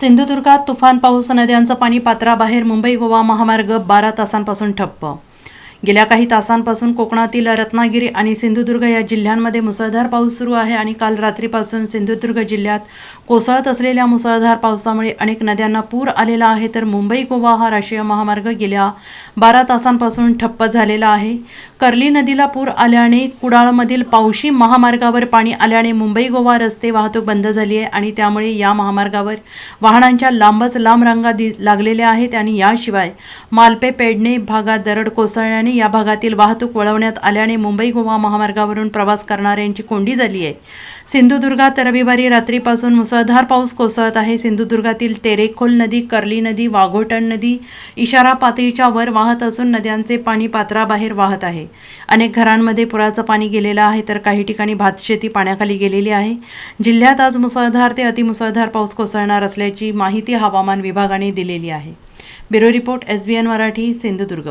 सिंधुदुर्गात तुफान पाऊस नद्यांचं पाणी पात्राबाहेर मुंबई गोवा महामार्ग बारा तासांपासून ठप्प गेल्या काही तासांपासून कोकणातील रत्नागिरी आणि सिंधुदुर्ग या जिल्ह्यांमध्ये मुसळधार पाऊस सुरू आहे आणि काल रात्रीपासून सिंधुदुर्ग जिल्ह्यात कोसळत असलेल्या मुसळधार पावसामुळे अनेक नद्यांना पूर आलेला आहे. तर मुंबई गोवा हा राष्ट्रीय महामार्ग गेल्या बारा तासांपासून ठप्प झालेला आहे. कर्ली नदीला पूर आल्याने कुडाळमधील पावशी महामार्गावर पाणी आल्याने मुंबई गोवा रस्ते वाहतूक बंद झाली आहे आणि त्यामुळे या महामार्गावर वाहनांच्या लांबच लांब रांगा दि लागलेल्या आहेत आणि याशिवाय मालपे पेडणे भागात दरड कोसळल्याने या भागातील वाहतूक वळवण्यात आल्याने मुंबई गोवा महामार्गावरून प्रवास करणाऱ्यांची कोंडी झाली आहे. सिंधुदुर्गात रविवारी रात्रीपासून मुसळधार पाऊस कोसळत आहे. सिंधुदुर्गातील तेरेखोल नदी कर्ली नदी वाघोटण नदी इशारा पातळीच्या वर वाहत असून नद्यांचे पाणी पात्राबाहेर वाहत आहे. अनेक घरांमध्ये पुराचं पाणी गेलेलं आहे तर काही ठिकाणी भातशेती पाण्याखाली गेलेली आहे. जिल्ह्यात आज मुसळधार ते अतिमुसळधार पाऊस कोसळणार असल्याची माहिती हवामान विभागाने दिलेली आहे. Bureau report S B N Marathi Sindhudurg.